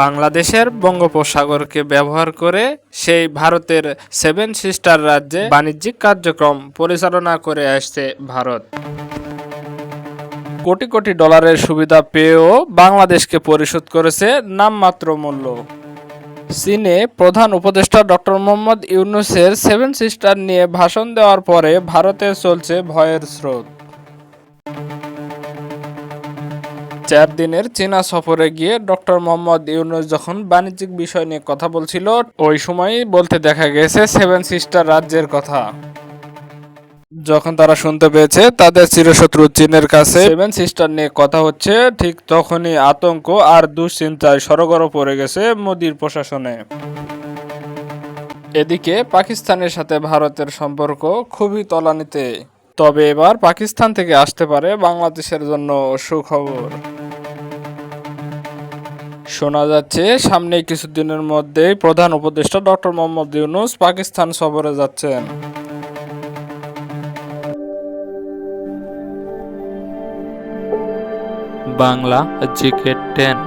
বাংলাদেশের বঙ্গোপসাগরকে ব্যবহার করে সেই ভারতের সেভেন সিস্টার রাজ্যে বাণিজ্যিক কার্যক্রম পরিচালনা করে আসছে ভারত। কোটি কোটি ডলারের সুবিধা পেয়েও বাংলাদেশকে পরিশোধ করেছে নামমাত্র মূল্য। চীনে প্রধান উপদেষ্টা ডক্টর মোহাম্মদ ইউনুসের সেভেন সিস্টার নিয়ে ভাষণ দেওয়ার পরে ভারতে চলছে ভয়ের স্রোত। চার দিনের চীনা সফরে গিয়ে ডক্টর মোহাম্মদ ইউনুস যখন বাণিজ্যিক বিষয় নিয়ে কথা বলছিল, ওই সময়ই বলতে দেখা গেছে সেভেন সিস্টার রাজ্যের কথা। যখন তারা শুনতে পেয়েছে, তাদের চিরশত্রু চীনের কাছে সেভেন সিস্টার নিয়ে কথা হচ্ছে, ঠিক তখনই আতঙ্ক আর দুশ্চিন্তায় সরগর পড়ে গেছে মোদির প্রশাসনে। এদিকে পাকিস্তানের সাথে ভারতের সম্পর্ক খুবই তলানিতে। তবে এবার পাকিস্তান থেকে আসতে পারে বাংলাদেশের জন্য সুখবর। শোনা যাচ্ছে সামনে কিছুদিনের মধ্যেই প্রধান উপদেষ্টা ডক্টর মোহাম্মদ ইউনুস পাকিস্তান সফরে যাচ্ছেন। Bangla GK ten.